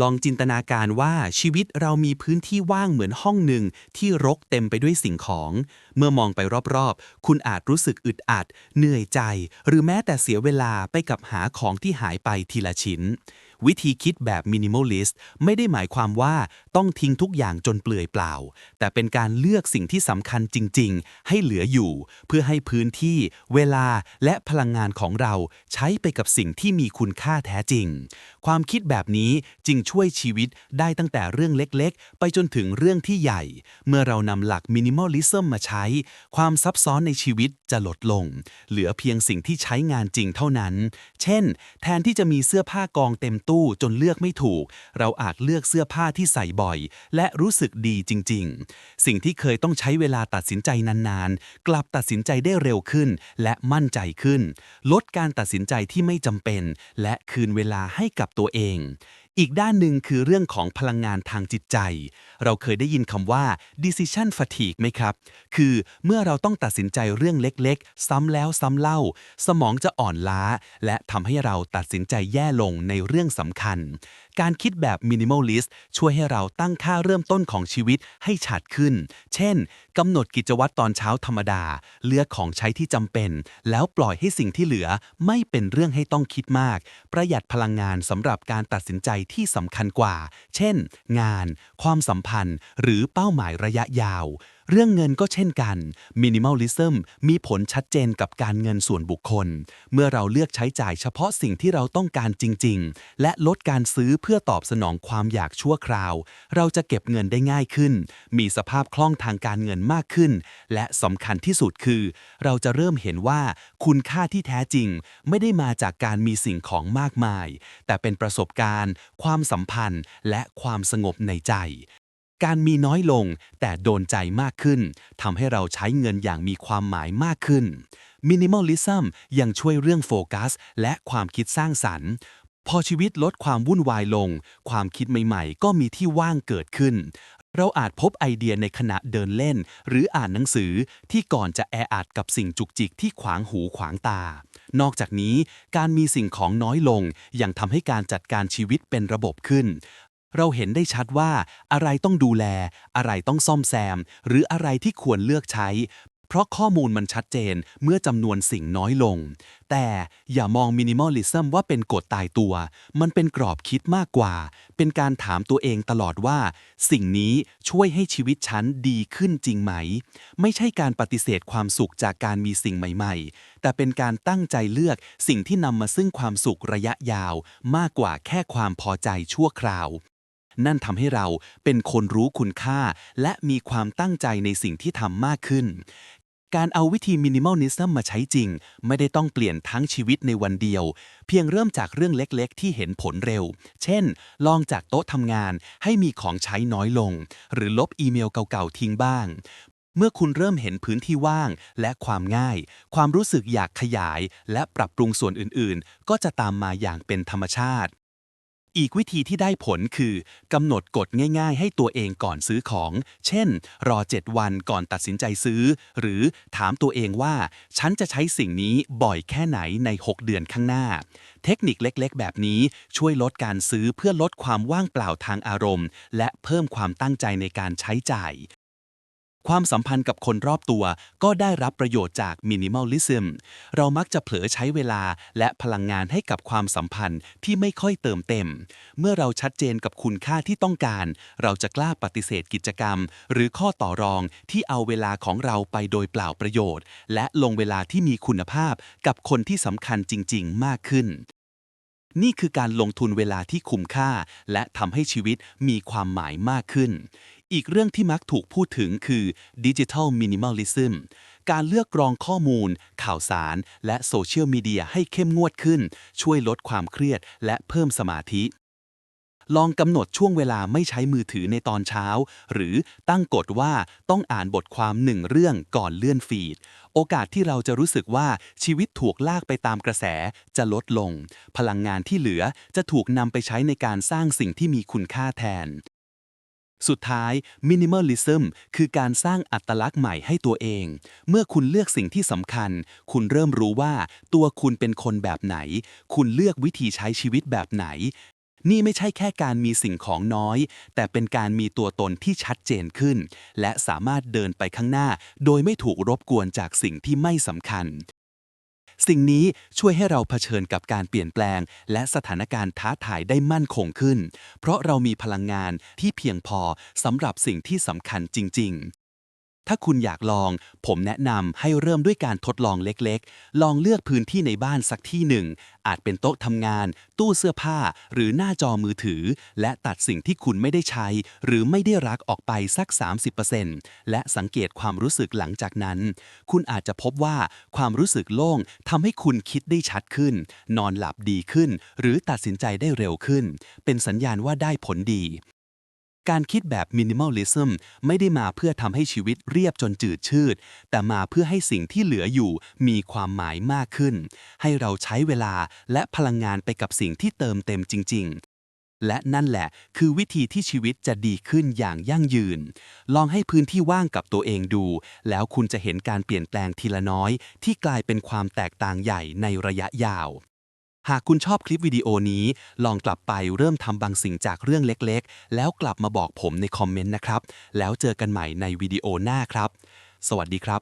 ลองจินตนาการว่าชีวิตเรามีพื้นที่ว่างเหมือนห้องหนึ่งที่รกเต็มไปด้วยสิ่งของ เมื่อมองไปรอบๆ คุณอาจรู้สึกอึดอัด เหนื่อยใจ หรือแม้แต่เสียเวลาไปกับหาของที่หายไปทีละชิ้น วิธีคิดแบบมินิมอลลิสต์ไม่ได้หมายความว่าต้องทิ้งทุกอย่างจนเปลือยเปล่า แต่เป็นการเลือกสิ่งที่สำคัญจริง ๆ ให้เหลืออยู่ เพื่อให้พื้นที่ เวลาและพลังงานของเราใช้ไปกับสิ่งที่มีคุณค่าแท้จริง ความคิดแบบนี้จึงช่วยชีวิตได้ตั้งแต่เรื่องเล็กๆ ไปจนถึงเรื่องที่ใหญ่ เมื่อเรานำหลักมินิมอลลิซึมมาใช้ ความซับซ้อนในชีวิตจะลดลง เหลือเพียงสิ่งที่ใช้งานจริงเท่านั้น เช่น แทนที่จะมีเสื้อผ้ากองเต็มตู้จนเลือกไม่ถูก เราอาจเลือกเสื้อผ้าที่ใส่บ่อย และรู้สึกดีจริง ๆ สิ่งที่เคยต้องใช้เวลาตัดสินใจนานๆ กลับตัดสินใจได้เร็วขึ้น และมั่นใจขึ้น ลดการตัดสินใจที่ไม่จำเป็น และคืนเวลาให้กับตัวเอง อีกด้านหนึ่งคือเรื่องของพลังงานทางจิตใจ เราเคยได้ยินคำว่า decision fatigue ไหมครับ คือเมื่อเราต้องตัดสินใจเรื่องเล็กๆ ซ้ำแล้วซ้ำเล่า สมองจะอ่อนล้า และทำให้เราตัดสินใจแย่ลงในเรื่องสำคัญการคิดแบบ minimalist ช่วยให้เราตั้งค่าเริ่มต้นของชีวิตให้ชัดขึ้น เช่นกำหนดกิจวัตรตอนเช้าธรรมดา เลือกของใช้ที่จำเป็น แล้วปล่อยให้สิ่งที่เหลือไม่เป็นเรื่องให้ต้องคิดมาก ประหยัดพลังงานสำหรับการตัดสินใจที่สำคัญกว่า เช่น งาน ความสัมพันธ์ หรือเป้าหมายระยะยาว เรื่องเงินก็เช่นกัน Minimalism มีผลชัดเจนกับการเงินส่วนบุคคล เมื่อเราเลือกใช้จ่ายเฉพาะสิ่งที่เราต้องการจริง ๆ และลดการซื้อเพื่อตอบสนองความอยากชั่วคราว เราจะเก็บเงินได้ง่ายขึ้น มีสภาพคล่องทางการเงินมากขึ้น และสำคัญที่สุดคือ เราจะเริ่มเห็นว่าคุณค่าที่แท้จริง ไม่ได้มาจากการมีสิ่งของมากมาย แต่เป็นประสบการณ์ ความสัมพันธ์ และความสงบในใจ การมีน้อยลง แต่โดนใจมากขึ้นทำให้เราใช้เงินอย่างมีความหมายมากขึ้น Minimalism ยังช่วยเรื่องโฟกัส และความคิดสร้างสรรค์ พอชีวิตลดความวุ่นวายลง ความคิดใหม่ๆ ก็มีที่ว่างเกิดขึ้น เราอาจพบไอเดียในขณะเดินเล่น หรืออ่านหนังสือที่ก่อนจะแออัดกับสิ่งจุกจิกที่ขวางหูขวางตา นอกจากนี้การมีสิ่งของน้อยลงยังทำให้การจัดการชีวิตเป็นระบบขึ้น เราเห็นได้ชัดว่าอะไรต้องดูแล อะไรต้องซ่อมแซม หรืออะไรที่ควรเลือกใช้ เพราะข้อมูลมันชัดเจนเมื่อจำนวนสิ่งน้อยลง แต่อย่ามองมินิมอลลิซึมว่าเป็นกฎตายตัว มันเป็นกรอบคิดมากกว่า เป็นการถามตัวเองตลอดว่า สิ่งนี้ช่วยให้ชีวิตฉันดีขึ้นจริงไหม ไม่ใช่การปฏิเสธความสุขจากการมีสิ่งใหม่ ๆ แต่เป็นการตั้งใจเลือกสิ่งที่นำมาซึ่งความสุขระยะยาว มากกว่าแค่ความพอใจชั่วคราว นั่นทำให้เราเป็นคนรู้คุณค่า และมีความตั้งใจในสิ่งที่ทำมากขึ้น การเอาวิธีมินิมอลนิซึมมาใช้จริง ไม่ได้ต้องเปลี่ยนทั้งชีวิตในวันเดียว เพียงเริ่มจากเรื่องเล็กๆ ที่เห็นผลเร็ว เช่น ลองจากโต๊ะทำงานให้มีของใช้น้อยลง หรือลบอีเมลเก่าๆทิ้งบ้าง เมื่อคุณเริ่มเห็นพื้นที่ว่างและความง่าย ความรู้สึกอยากขยาย และปรับปรุงส่วนอื่นๆ ก็จะตามมาอย่างเป็นธรรมชาติ อีกวิธีที่ได้ผลคือกำหนดกฎง่ายๆ ให้ตัวเองก่อนซื้อของ เช่น รอ 7 วันก่อนตัดสินใจซื้อ หรือถามตัวเองว่า ฉันจะใช้สิ่งนี้บ่อยแค่ไหนใน 6 เดือนข้างหน้า เทคนิคเล็กๆ แบบนี้ช่วยลดการซื้อเพื่อลดความว่างเปล่าทางอารมณ์ และเพิ่มความตั้งใจในการใช้จ่าย ความสัมพันธ์กับคนรอบตัวก็ได้รับประโยชน์จากมินิมอลลิซึมเรามักจะเผลอใช้เวลาและพลังงานให้กับความสัมพันธ์ที่ไม่ค่อยเติมเต็ม เมื่อเราชัดเจนกับคุณค่าที่ต้องการ เราจะกล้าปฏิเสธกิจกรรม หรือข้อต่อรองที่เอาเวลาของเราไปโดยเปล่าประโยชน์ และลงเวลาที่มีคุณภาพกับคนที่สำคัญจริง ๆ มากขึ้นนี่คือการลงทุนเวลาที่คุ้มค่า และทำให้ชีวิตมีความหมายมากขึ้น อีกเรื่องที่มักถูกพูดถึงคือดิจิทัลมินิมอลลิซึมการเลือกกรองข้อมูล ข่าวสาร และโซเชียลมีเดียให้เข้มงวดขึ้น ช่วยลดความเครียด และเพิ่มสมาธิ ลองกำหนดช่วงเวลาไม่ใช้มือถือในตอนเช้า หรือตั้งกฎว่าต้องอ่านบทความหนึ่งเรื่องก่อนเลื่อนฟีด โอกาสที่เราจะรู้สึกว่าชีวิตถูกลากไปตามกระแสจะลดลง พลังงานที่เหลือจะถูกนำไปใช้ในการสร้างสิ่งที่มีคุณค่าแทน สุดท้าย Minimalism คือการสร้างอัตลักษณ์ใหม่ให้ตัวเอง เมื่อคุณเลือกสิ่งที่สำคัญ คุณเริ่มรู้ว่าตัวคุณเป็นคนแบบไหน คุณเลือกวิธีใช้ชีวิตแบบไหน นี่ไม่ใช่แค่การมีสิ่งของน้อย แต่เป็นการมีตัวตนที่ชัดเจนขึ้น และสามารถเดินไปข้างหน้า โดยไม่ถูกรบกวนจากสิ่งที่ไม่สำคัญ สิ่งนี้ช่วยให้เราเผชิญกับการเปลี่ยนแปลง และสถานการณ์ท้าทายได้มั่นคงขึ้น เพราะเรามีพลังงานที่เพียงพอสำหรับสิ่งที่สำคัญจริงๆ ถ้าคุณอยากลอง ผมแนะนำให้เริ่มด้วยการทดลองเล็กๆ ลองเลือกพื้นที่ในบ้านสักที่หนึ่ง อาจเป็นโต๊ะทำงาน ตู้เสื้อผ้า หรือหน้าจอมือถือ และตัดสิ่งที่คุณไม่ได้ใช้ หรือไม่ได้รักออกไปสัก 30%และสังเกตความรู้สึกหลังจากนั้น คุณอาจจะพบว่าความรู้สึกโล่งทำให้คุณคิดได้ชัดขึ้น นอนหลับดีขึ้น หรือตัดสินใจได้เร็วขึ้น เป็นสัญญาณว่าได้ผลดี การคิดแบบ minimalism ไม่ได้มาเพื่อทำให้ชีวิตเรียบจนจืดชืด แต่มาเพื่อให้สิ่งที่เหลืออยู่มีความหมายมากขึ้น ให้เราใช้เวลาและพลังงานไปกับสิ่งที่เติมเต็มจริง ๆและนั่นแหละคือวิธีที่ชีวิตจะดีขึ้นอย่างยั่งยืน ลองให้พื้นที่ว่างกับตัวเองดู แล้วคุณจะเห็นการเปลี่ยนแปลงทีละน้อย ที่กลายเป็นความแตกต่างใหญ่ในระยะยาว หากคุณชอบคลิปวิดีโอนี้ ลองกลับไปเริ่มทำบางสิ่งจากเรื่องเล็กๆ แล้วกลับมาบอกผมในคอมเมนต์นะครับ แล้วเจอกันใหม่ในวิดีโอหน้าครับ สวัสดีครับ